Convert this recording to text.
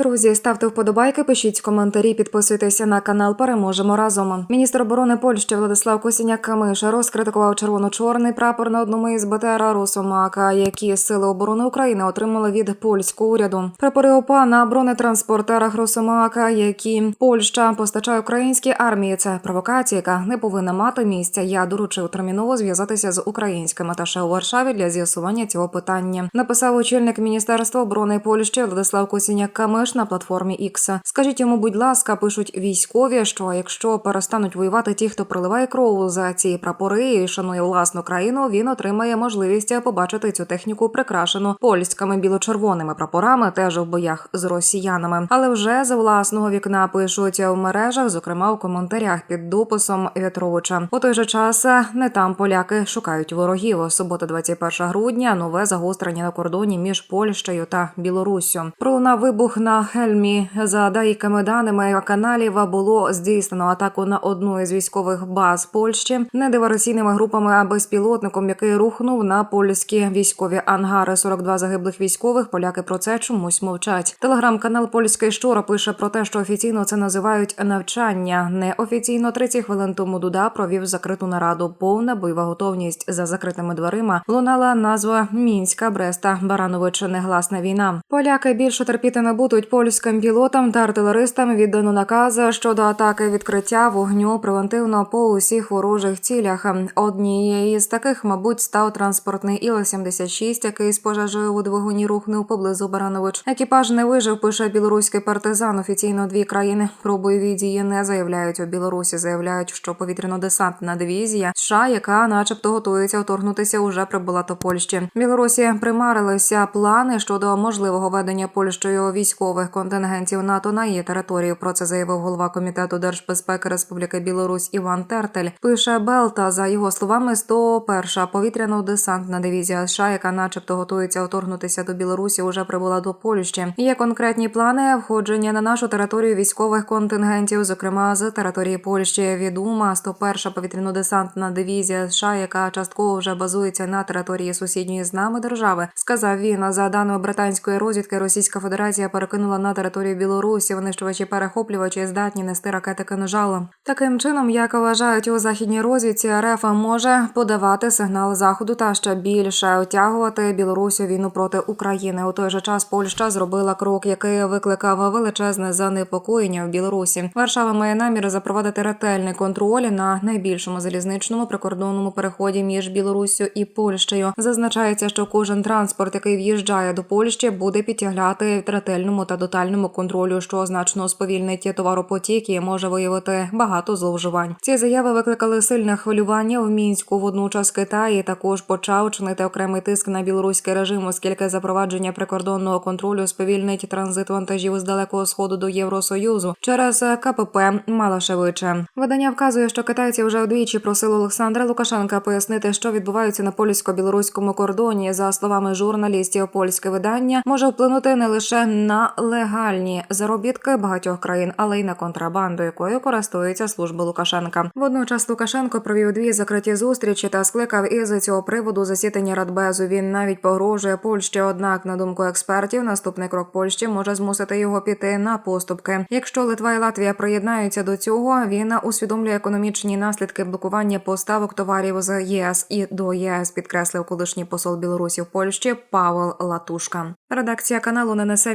Друзі, ставте вподобайки, пишіть коментарі, підписуйтеся на канал. Переможемо разом. Міністр оборони Польщі Владислав Косіняк Камиша розкритикував червоно-чорний прапор на одному із БТР Росомака, які сили оборони України отримали від польського уряду. Прапори ОПА на бронетранспортерах Росомака, які Польща постачає українській армії. Це провокація, яка не повинна мати місця. Я доручив терміново зв'язатися з українським аташе у Варшаві для з'ясування цього питання. Написав очільник міністерства оборони Польщі Владислав Косіняк Камиш на платформі X. Скажіть йому, будь ласка, пишуть військові, що якщо перестануть воювати ті, хто проливає кров за ці прапори і шанує власну країну, він отримає можливість побачити цю техніку прикрашену польськими біло-червоними прапорами, теж в боях з росіянами. Але вже з власного вікна пишуть в мережах, зокрема у коментарях під дописом В'ятровича. У той же час не там поляки шукають ворогів. Субота, 21 грудня, нове загострення на кордоні між Польщею та Білоруссю. Пролунав вибух на Хельмі. За деякими даними каналів було здійснено атаку на одну із військових баз Польщі не диверсійними групами, а безпілотником, який рухнув на польські військові ангари. 42 загиблих військових. Поляки про це чомусь мовчать. Телеграм-канал Польський Штора пише про те, що офіційно це називають навчання. Неофіційно 30 хвилин тому Дуда провів закриту нараду. Повна бойова готовність за закритими дверима. Лунала назва Мінська, Бреста, Баранович. Негласна війна. Поляки більше терпіти не будуть. Польським пілотам та артилеристам віддано наказ щодо атаки відкриття вогню превентивно по усіх ворожих цілях. Однією з таких, мабуть, став транспортний Іл-76, який з пожежею у двигуні рухнув поблизу Баранович. Екіпаж не вижив. Пише білоруський партизан. Офіційно дві країни про бойові дії не заявляють. У Білорусі заявляють, що повітряно-десантна дивізія США, яка, начебто, готується вторгнутися, уже прибула до Польщі. Білорусі примарилися плани щодо можливого ведення Польщею військових контингентів НАТО на її територію. Про це заявив голова комітету держбезпеки Республіки Білорусь Іван Тертель. Пише Белта за його словами, 101-ша повітряно-десантна дивізія США, яка, начебто, готується вторгнутися до Білорусі, уже прибула до Польщі. Є конкретні плани входження на нашу територію військових контингентів, зокрема з території Польщі. Відома 101-ша повітряно-десантна дивізія США, яка частково вже базується на території сусідньої з нами держави. Сказав він за даними британської розвідки, Російська Федерація перекинула на територію Білорусі винищувачі перехоплювачі здатні нести ракети кинжала. Таким чином, як вважають у західній розвідці, РФ може подавати сигнал заходу та ще більше отягувати Білорусі війну проти України. У той же час Польща зробила крок, який викликав величезне занепокоєння в Білорусі. Варшава має намір запровадити ретельний контроль на найбільшому залізничному прикордонному переході між Білоруссю і Польщею. Зазначається, що кожен транспорт, який в'їжджає до Польщі, буде підтягляти ретельному та тотальному контролю, що значно сповільнить товаропотік і може виявити багато зловживань. Ці заяви викликали сильне хвилювання в мінську. Водночас Китай також почав чинити окремий тиск на білоруський режим, оскільки запровадження прикордонного контролю сповільнить транзит вантажів з далекого сходу до Євросоюзу через КПП Малашевиче. Видання вказує, що китайці вже вдвічі просили Олександра Лукашенка пояснити, що відбувається на польсько-білоруському кордоні. За словами журналістів, польське видання може вплинути не лише на легальні заробітки багатьох країн, але й на контрабанду, якою користується служба Лукашенка. Водночас Лукашенко провів дві закриті зустрічі та скликав із цього приводу засідання Радбезу. Він навіть погрожує Польщі. Однак, на думку експертів, наступний крок Польщі може змусити його піти на поступки. Якщо Литва і Латвія приєднаються до цього, він усвідомлює економічні наслідки блокування поставок товарів з ЄС і до ЄС, підкреслив колишній посол Білорусі в Польщі Павел Латушка. Редакція каналу не несе